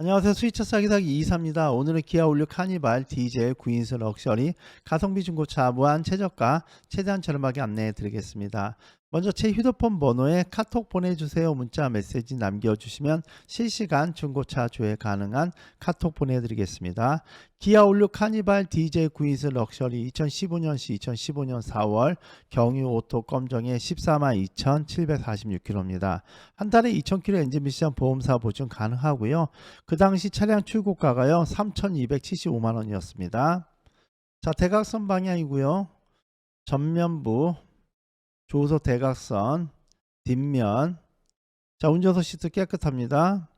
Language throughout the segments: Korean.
안녕하세요. 스위처 싸기 사기 2사입니다. 오늘은 기아 올류 카니발 디젤 9인승 럭셔리 가성비 중고차 무한 최저가 최대한 저렴하게 안내해 드리겠습니다. 먼저 제 휴대폰 번호에 카톡 보내주세요. 문자 메시지 남겨주시면 실시간 중고차 조회 가능한 카톡 보내드리겠습니다. 기아 올류 카니발 디젤 9인승 럭셔리 2015년시 2015년 4월 경유 오토 검정에 14만 2,746km입니다. 한 달에 2,000km 엔진 미션 보험사 보증 가능하고요. 그 당시 차량 출고가가요 3,275만 원이었습니다. 자 대각선 방향이고요. 전면부 조소 대각선 뒷면 자 운전석 시트 깨끗합니다.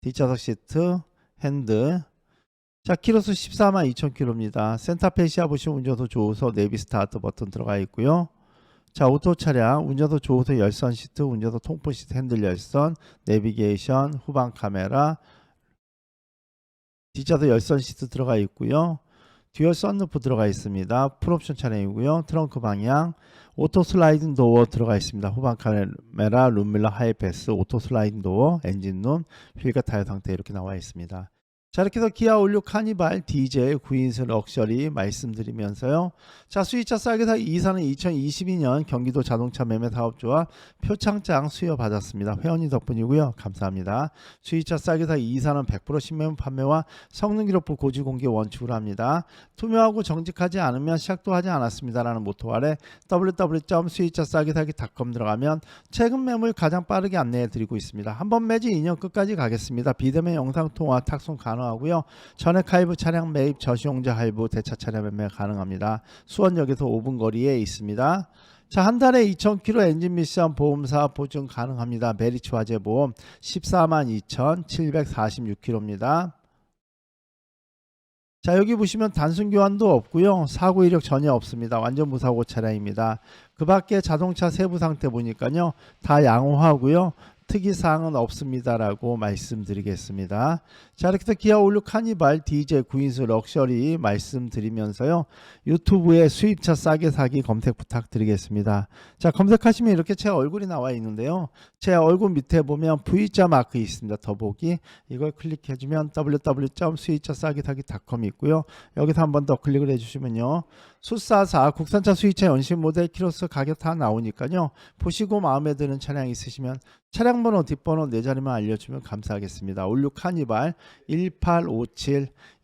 뒷좌석 시트 핸들 자 키로수 14만 2천 킬로입니다. 센터페시아 보시면 운전석 조소 내비 스타트 버튼 들어가 있고요. 자 오토 차량 운전석 조수 열선 시트 운전석 통풍 시트 핸들 열선 내비게이션 후방 카메라 뒷좌석 열선 시트 들어가 있고요. 듀얼 썬루프 들어가 있습니다. 풀옵션 차량이고요. 트렁크 방향, 오토 슬라이딩 도어 들어가 있습니다. 후방 카메라, 룸밀러 하이패스, 오토 슬라이딩 도어, 엔진룸, 휠과 타이어 상태 이렇게 나와 있습니다. 자 이렇게 해서 기아 올류 카니발 디젤 9인승 럭셔리 말씀드리면서요. 자 수입차 싸게 사 이사는 2022년 경기도 자동차 매매 사업조합 표창장 수여 받았습니다. 회원님 덕분이고요. 감사합니다. 수입차 싸게 사 이사는 100% 신매물 판매와 성능 기록부 고지 공개 원칙으로 합니다. 투명하고 정직하지 않으면 시작도 하지 않았습니다 라는 모토 아래 www.수입차 싸게 사기.com 들어가면 최근 매물 가장 빠르게 안내해 드리고 있습니다. 한번 매지 2년 끝까지 가겠습니다. 비대면 영상 통화 탁송 가능 하고요. 전액 할부 차량 매입 저시용자 할부 대차 차량 매매 가능합니다. 수원역에서 5분 거리에 있습니다. 자, 한 달에 2,000km 엔진 미션 보험사 보증 가능합니다. 메리츠 화재 보험 14만 2,746km입니다. 자 여기 보시면 단순 교환도 없고요 사고 이력 전혀 없습니다 완전 무사고 차량입니다 그 밖에 자동차 세부 상태 보니까요 다 양호하고요 특이사항은 없습니다라고 말씀드리겠습니다. 자 이렇게 해서 기아 올류 카니발 디젤 9인수 럭셔리 말씀드리면서요. 유튜브에 수입차 싸게 사기 검색 부탁드리겠습니다. 자 검색하시면 이렇게 제 얼굴이 나와 있는데요. 제 얼굴 밑에 보면 V자 마크 있습니다. 더보기 이걸 클릭해주면 www.수입차싸게 사기.com 있고요. 여기서 한 번 더 클릭을 해주시면요. 수사사 국산차 수입차 연식 모델 키로수 가격 다 나오니까요. 보시고 마음에 드는 차량 있으시면 차량 번호 뒷번호 네 자리만 알려주면 감사하겠습니다. 올류 카니발 1857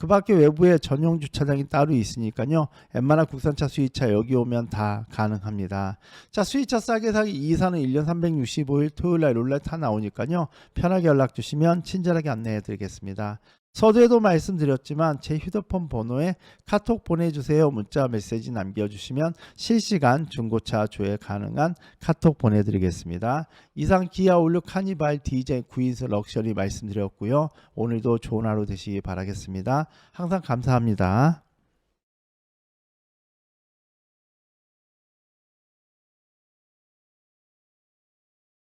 그 밖에 외부에 전용 주차장이 따로 있으니까요. 웬만한 국산차 수입차 여기 오면 다 가능합니다. 자, 수입차 싸게 사기 2사는 1년 365일 토요일 날 롤렛 다 나오니까요. 편하게 연락 주시면 친절하게 안내해 드리겠습니다. 서두에도 말씀드렸지만 제 휴대폰 번호에 카톡 보내주세요. 문자 메시지 남겨주시면 실시간 중고차 조회 가능한 카톡 보내드리겠습니다. 이상 기아 올류 카니발 디젤 9인승 럭셔리 말씀드렸고요. 오늘도 좋은 하루 되시기 바라겠습니다. 항상 감사합니다.